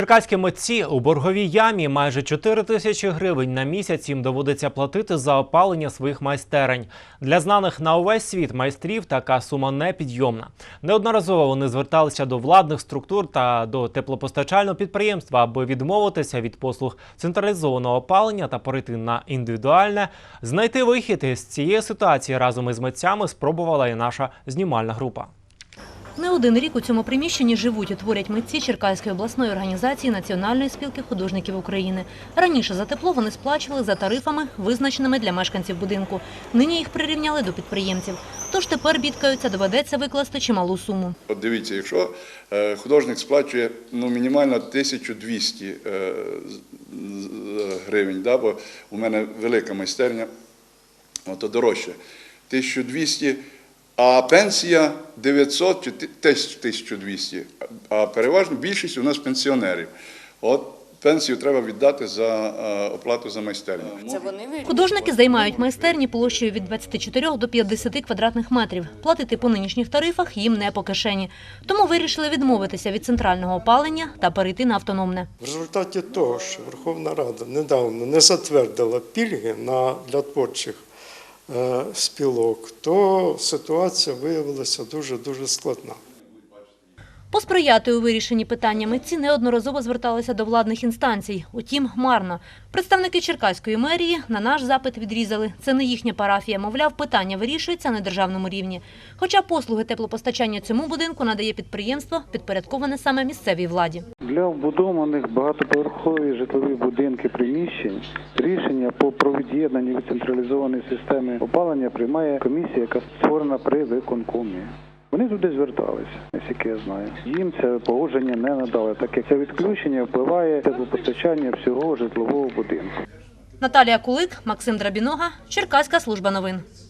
Черкаські митці у борговій ямі майже 4 тисячі гривень на місяць їм доводиться платити за опалення своїх майстерень. Для знаних на увесь світ майстрів така сума непідйомна. Неодноразово вони зверталися до владних структур та до теплопостачального підприємства, аби відмовитися від послуг централізованого опалення та перейти на індивідуальне. Знайти вихід із цієї ситуації разом із митцями спробувала і наша знімальна група. Не один рік у цьому приміщенні живуть і творять митці Черкаської обласної організації Національної спілки художників України. Раніше за тепло вони сплачували за тарифами, визначеними для мешканців будинку. Нині їх прирівняли до підприємців. Тож тепер бідкаються, доведеться викласти чималу суму. От дивіться, якщо е, художник сплачує ну, мінімально 1200 е, гривень, да, бо у мене велика майстерня, то дорожче. 1200, а пенсія 900 чи ти- 1200. А переважно більшість у нас пенсіонерів. От пенсію треба віддати за е, оплату за майстерню. Художники займають майстерні площею від 24 до 50 квадратних метрів. Платити по нинішніх тарифах їм не по кишені. Тому вирішили відмовитися від центрального опалення та перейти на автономне. В результаті того, що Верховна Рада недавно не затвердила пільги на, для творчих спілок, то ситуація виявилася дуже-дуже складна. Посприяти у вирішенні питання митці неодноразово зверталися до владних інстанцій. Утім, марно. Представники Черкаської мерії на наш запит відрізали. Це не їхня парафія. Мовляв, питання вирішується на державному рівні. Хоча послуги теплопостачання цьому будинку надає підприємство, підпорядковане саме місцевій владі. Для вбудованих багатоповерхові житлові будинки приміщень рішення по про від'єднанні від централізованої системи опалення приймає комісія, яка створена при виконкомі. Вони туди зверталися, наскільки я знаю. Їм це погодження не надали, так як це відключення впливає теплопостачання всього житлового будинку. Наталія Кулик, Максим Драбінога, Черкаська служба новин.